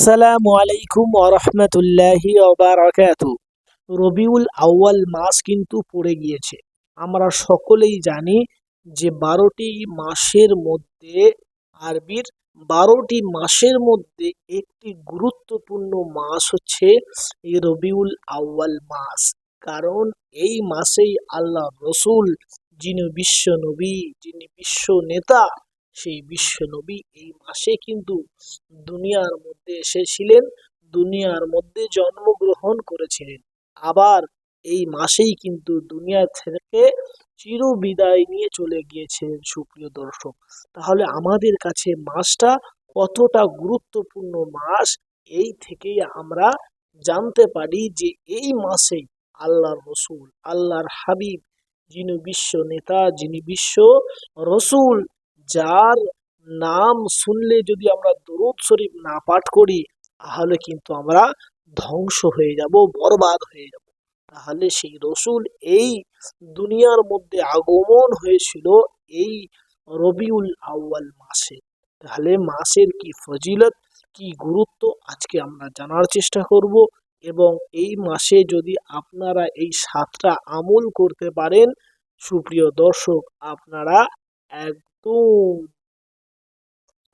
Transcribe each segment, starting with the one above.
আসসালামু আলাইকুম ওরহমতুল্লাহি ওবারাকাতু রবিউল আউয়াল মাস কিন্তু পড়ে গিয়েছে। আমরা সকলেই জানি যে বারোটি মাসের মধ্যে আরবির বারোটি মাসের মধ্যে একটি গুরুত্বপূর্ণ মাস হচ্ছে এই রবিউল আউয়াল মাস। কারণ এই মাসেই আল্লাহ রসুল, যিনি বিশ্ব নবী, যিনি বিশ্ব নেতা সেই বিশ্ব নবী এই মাসে কিন্তু দুনিয়ার মধ্যে এসেছিলেন, দুনিয়ার মধ্যে জন্মগ্রহণ করেছিলেন। আবার এই মাসেই কিন্তু দুনিয়া থেকে চির বিদায় নিয়ে চলে গিয়েছিলেন সুপ্রিয় দর্শক। তাহলে আমাদের কাছে মাসটা কতটা গুরুত্বপূর্ণ মাস, এই থেকেই আমরা জানতে পারি যে এই মাসে আল্লাহর রসুল, আল্লাহর হাবিব যিনি বিশ্ব নেতা, যিনি বিশ্ব রসুল যার নাম শুনলে যদি আমরা দরুদ শরীফ না পাঠ করি, তাহলে কিন্তু আমরা ধ্বংস হয়ে যাব, বরবাদ হয়ে যাব। তাহলে সেই রসুল এই দুনিয়ার মধ্যে আগমন হয়েছিল এই রবিউল আউয়াল মাসে। তাহলে মাসের কি ফজিলত, কি গুরুত্ব, আজকে আমরা জানার চেষ্টা করব এবং এই মাসে যদি আপনারা এই সাতটা আমল করতে পারেন, সুপ্রিয় দর্শক, আপনারা একদম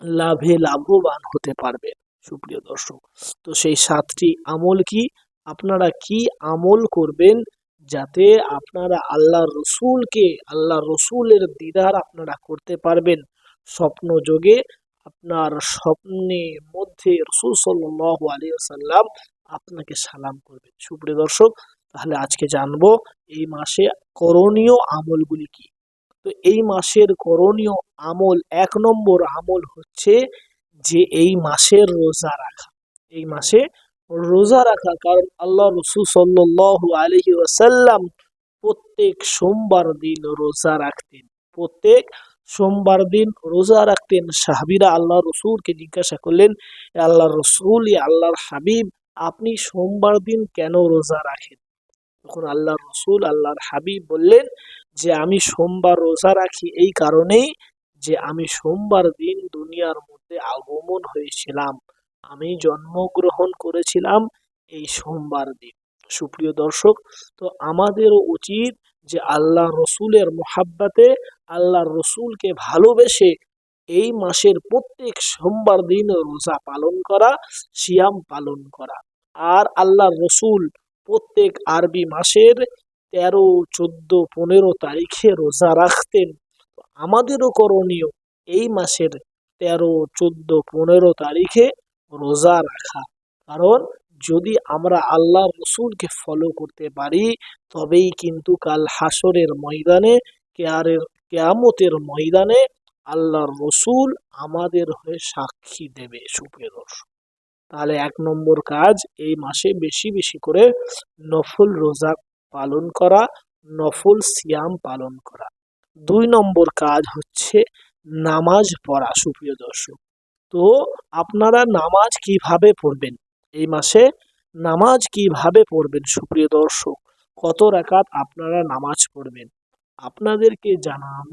লাভে লাভবান হতে পারবেন সুপ্রিয় দর্শক। তো সেই সাতটি আমল কি? আপনারা কি আমল করবেন যাতে আপনারা আল্লাহ রসুলকে আল্লাহ রসুলের দিদার আপনারা করতে পারবেন? স্বপ্ন যোগে আপনার স্বপ্নের মধ্যে রসুল সাল্লাহ আলী সাল্লাম আপনাকে সালাম করবেন। সুপ্রিয় দর্শক, তাহলে আজকে জানব এই মাসে করণীয় আমলগুলি কি? তো এই মাসের করণীয় আমল, এক নম্বর আমল হচ্ছে যে এই মাসের রোজা রাখা। এই মাসে রোজা রাখা, কারণ আল্লাহ রসুল সাল্লাহ আলহি ওয়াসাল্লাম প্রত্যেক সোমবার দিন রোজা রাখতেন। প্রত্যেক সোমবার দিন রোজা রাখতেন। সাহাবিরা আল্লাহ রসুলকে জিজ্ঞাসা করলেন আল্লাহ রসুল আল্লাহর হাবিব, আপনি সোমবার দিন কেন রোজা রাখেন? তখন আল্লাহ রসুল, আল্লাহর হাবিব বললেন যে আমি সোমবার রোজা রাখি এই কারণেই যে আমি সোমবার দিন দুনিয়ার মধ্যে আগমন হয়েছিলাম। আমি জন্মগ্রহণ করেছিলাম এই সোমবার দিন। সুপ্রিয় দর্শক, তো আমাদেরও উচিত যে আল্লাহ রসুলের মোহাব্বাতে আল্লাহ রসুলকে ভালোবেসে এই মাসের প্রত্যেক সোমবার দিন রোজা পালন করা, সিয়াম পালন করা। আর আল্লাহ রসুল প্রত্যেক আরবি মাসের তেরো, চোদ্দ, পনেরো তারিখে রোজা রাখতেন। আমাদেরও করণীয় এই মাসের তেরো, চোদ্দ, পনেরো তারিখে রোজা রাখা। কারণ যদি আমরা আল্লাহ রসুলকে ফলো করতে পারি, তবেই কিন্তু কাল হাসরের ময়দানে, কেয়ারের, কেয়ামতের ময়দানে আল্লাহর রসুল আমাদের হয়ে সাক্ষী দেবে সুপ্রিয় দর্শক তাহলে এক নম্বর কাজ এই মাসে বেশি বেশি করে নফল রোজা পালন করা, নফল সিয়াম পালন করা। দুই নম্বর কাজ হচ্ছে নামাজ পড়া, সুপ্রিয় দর্শক। তো আপনারা নামাজ কীভাবে পড়বেন? এই মাসে নামাজ কীভাবে পড়বেন, সুপ্রিয় দর্শক? কত রাকাত আপনারা নামাজ পড়বেন? আপনাদেরকে জানাব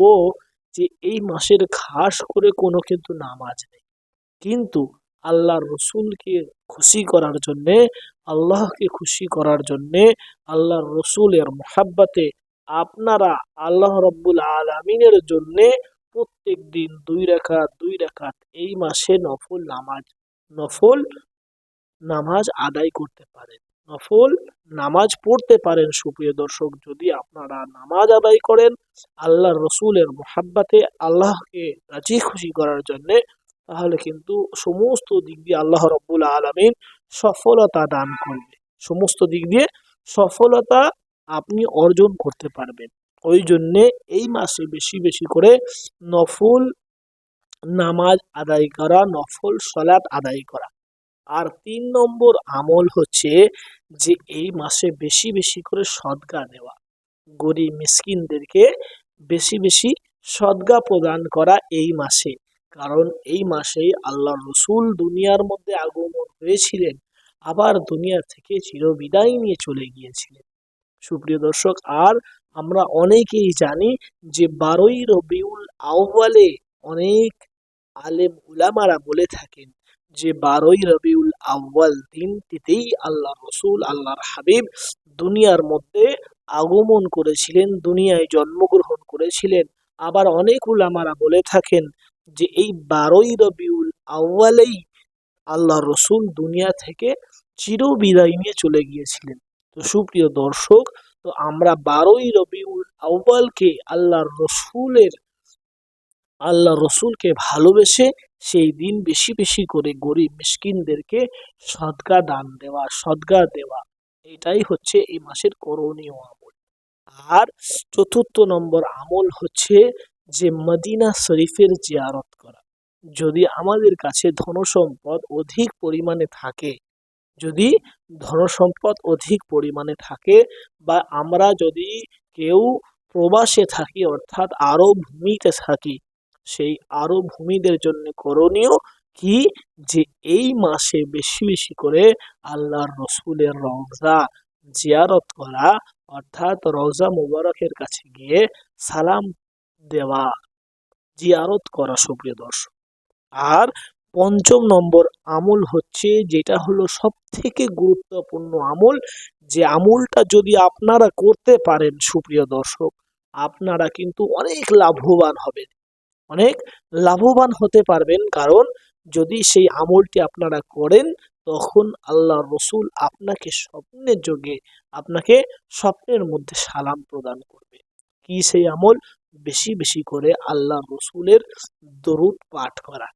যে এই মাসের খাস করে কোনো কিন্তু নামাজ নেই। কিন্তু আল্লাহ রসুলকে খুশি করার জন্যে, আল্লাহকে খুশি করার জন্যে, আল্লাহর রসুলের মোহাব্বাতে আপনারা আল্লাহ রব্বুল আলমিনের জন্যে প্রত্যেক দিন দুই রেখাত দুই রেখাত এই মাসে নফল নামাজ নফল নামাজ আদায় করতে পারেন। নফল নামাজ পড়তে পারেন সুপ্রিয় দর্শক, যদি আপনারা নামাজ আদায় করেন আল্লাহ রসুলের মোহাব্বাতে আল্লাহকে রাজি খুশি করার জন্যে তাহলে কিন্তু সমস্ত দিক দিয়ে আল্লাহ রব্বুল আলমিন সফলতা দান করবে। সমস্ত দিক দিয়ে সফলতা আপনি অর্জন করতে পারবেন। ওই জন্যে এই মাসে বেশি বেশি করে নফল নামাজ আদায় করা, নফল সলাৎ আদায় করা। আর তিন নম্বর আমল হচ্ছে যে এই মাসে বেশি বেশি করে সদগা দেওয়া। গরিব মিসকিনদেরকে বেশি বেশি সদগা প্রদান করা এই মাসে। কারণ এই মাসেই আল্লাহ রসুল দুনিয়ার মধ্যে আগমন হয়েছিলেন, আবার দুনিয়া থেকে চিরবিদায় নিয়ে চলে গিয়েছিলেন। সুপ্রিয় দর্শক, আর আমরা অনেকেই জানি যে বারোই রবিউল আহ্বালে অনেক আলেম উলামারা বলে থাকেন যে বারোই রবিউল আউ্বাল দিনটিতেই আল্লাহ রসুল, আল্লাহর হাবিব দুনিয়ার মধ্যে আগমন করেছিলেন, দুনিয়ায় জন্মগ্রহণ করেছিলেন। আবার অনেক উলামারা বলে থাকেন যে এই বারোই রবিউল আউ্বালেই আল্লাহ রসুল দুনিয়া থেকে চিরবিদায় নিয়ে চলে গিয়েছিলেন। তো সুপ্রিয় দর্শক, তো আমরা বারোই রবিউল আউ্বালকে আল্লাহর রসুলের আল্লাহ রসুলকে ভালোবেসে সেই দিন বেশি বেশি করে গরিব মিসকিনদেরকে সদকা দান দেওয়া, সদকা দেওয়া, এটাই হচ্ছে এই মাসের করণীয় আমল। আর চতুর্থ নম্বর আমল হচ্ছে যে মদিনা শরীফের জিয়ারত করা। যদি আমাদের কাছে ধনসম্পদ অধিক পরিমাণে থাকে, যদি ধনসম্পদ অধিক পরিমাণে থাকে বা আমরা যদি কেউ প্রবাসে থাকি, অর্থাৎ আরও ভূমিতে থাকি, সেই আরও ভূমিদের জন্য করণীয় কি? যে এই মাসে বেশি বেশি করে আল্লাহর রসুলের রওজা জিয়ারত করা, অর্থাৎ রওজা মুবারকের কাছে গিয়ে সালাম দেওয়া জিয়ারত করা সুপ্রিয় দর্শক। আর পঞ্চম নম্বর আমল হচ্ছে যেটা হলো সব থেকে গুরুত্বপূর্ণ আমল, যে আমলটা যদি আপনারা করতে পারেন সুপ্রিয় দর্শক, আপনারা কিন্তু অনেক লাভবান হবেন। অনেক লাভবান হতে পারবেন, কারণ যদি সেই আমলটি আপনারা করেন, তখন আল্লাহ রসুল আপনাকে স্বপ্নের যোগে, আপনাকে স্বপ্নের মধ্যে সালাম প্রদান করবে। কি সেই আমল? বেশি বেশি করে আল্লাহ রসুলের দরুদ পাঠ করা।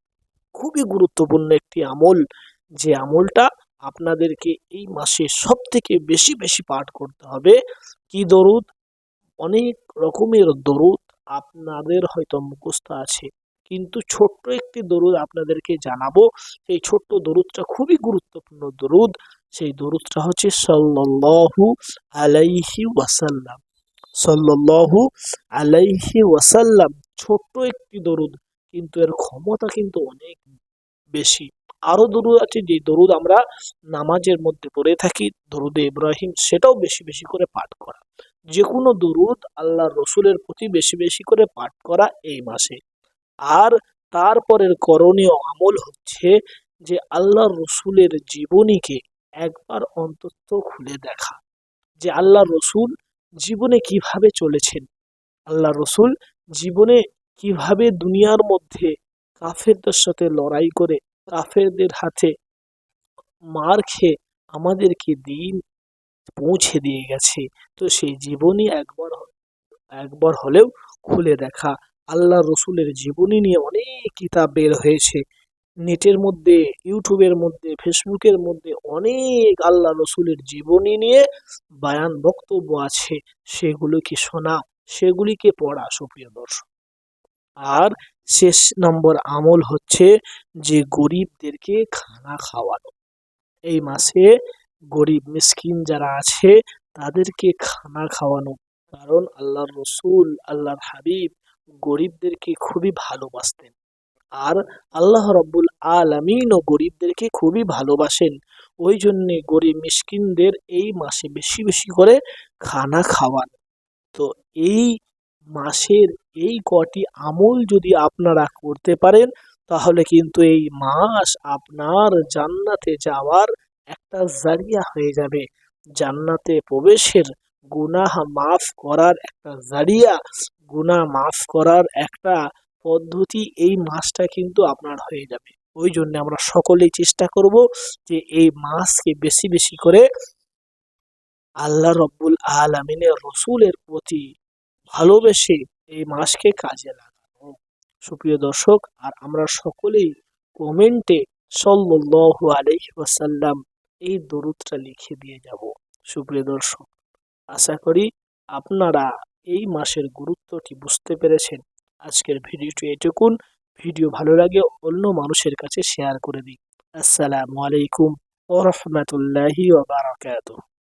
খুবই গুরুত্বপূর্ণ একটি আমল। যে আমলটা আপনাদেরকে এই মাসে সব থেকে বেশি বেশি পাঠ করতে হবে। কি দরুদ? অনেক রকমের দরুদ আপনাদের হয়তো মুখস্থ আছে। কিন্তু ছোট্ট একটি দরুদ আপনাদেরকে জানাব। সেই ছোট্ট দরুদটা খুবই গুরুত্বপূর্ণ দরুদ। সেই দরুদটা হচ্ছে সাল্লাল্লাহু আলাইহি ওয়াসাল্লাম। সাল্লাল্লাহু আলাইহি ওয়াসাল্লাম। ছোট্ট একটি দরুদ, কিন্তু এর ক্ষমতা কিন্তু অনেক বেশি। আরও দরুদ আছে, যে দরুদ আমরা নামাজের মধ্যে পড়ে থাকি, দরুদে ইব্রাহিম, সেটাও বেশি বেশি করে পাঠ করা। যে কোনো দরুদ আল্লাহ রসুলের প্রতি বেশি বেশি করে পাঠ করা এই মাসে। আর তারপরের করণীয় আমল হচ্ছে যে আল্লাহ রসুলের জীবনীকে একবার অন্তত খুলে দেখা। যে আল্লাহ রসুল জীবনে কীভাবে চলেছেন? আল্লাহ রসুল জীবনে কীভাবে দুনিয়ার মধ্যে কাফেরদের সাথে লড়াই করে কাফেরদের হাতে মার খেয়ে আমাদেরকে দিন পৌঁছে দিয়ে গেছে, তো সেই জীবনী একবার একবার হলেও খুলে দেখা। আল্লাহ রসুলের জীবনী নিয়ে অনেক কিতাব বের হয়েছে। নেটের মধ্যে, ইউটিউবের মধ্যে, ফেসবুকের মধ্যে অনেক আল্লাহ রসুলের জীবনী নিয়ে বায়ান বক্তব্য আছে। সেগুলোকে শোনা? সেগুলিকে পড়া, সুপ্রিয় দর্শক। আর শেষ নম্বর আমল হচ্ছে যে গরিবদেরকে খানা খাওয়ানো। এই মাসে গরিব মিসকিন যারা আছে, তাদেরকে খানা খাওয়ানো। কারণ আল্লাহর রসুল, আল্লাহর হাবিব গরিবদেরকে খুবই ভালোবাসতেন। আর আল্লাহ রব্বুল আলমিনও গরিবদেরকে খুবই ভালোবাসেন। ওই জন্যে গরিব মিসকিনদের এই মাসে বেশি বেশি করে খানা খাওয়ান। তো এই মাসের এই কটি আমল যদি আপনারা করতে পারেন, তাহলে কিন্তু এই মাস আপনার জান্নাতে যাওয়ার একটা জারিয়া হয়ে যাবে। জান্নাতে প্রবেশের গুনাহ মাফ করার একটা জারিয়া, গুনাহ মাফ করার একটা পদ্ধতি এই মাসটা কিন্তু আপনার হয়ে যাবে। ওই জন্য আমরা সকলেই চেষ্টা করব যে এই মাসকে বেশি বেশি করে আল্লাহ রব্বুল আলমিনের রসুলের প্রতি ভালোবেসে এই মাসকে কাজে লাগানো। সুপ্রিয় দর্শক, আর আমরা সকলেই কমেন্টে সল্লাহ আলহি ওয়াসাল্লাম এই দরুদটা লিখে দিয়ে যাব। সুপ্রিয় দর্শক, আশা করি আপনারা এই মাসের গুরুত্বটি বুঝতে পেরেছেন। আজকের ভিডিওটি এটুকুন। ভিডিও ভালো লাগে অন্য মানুষের কাছে শেয়ার করে দিই আসসালামু আলাইকুম ও রহমতুল্লাহি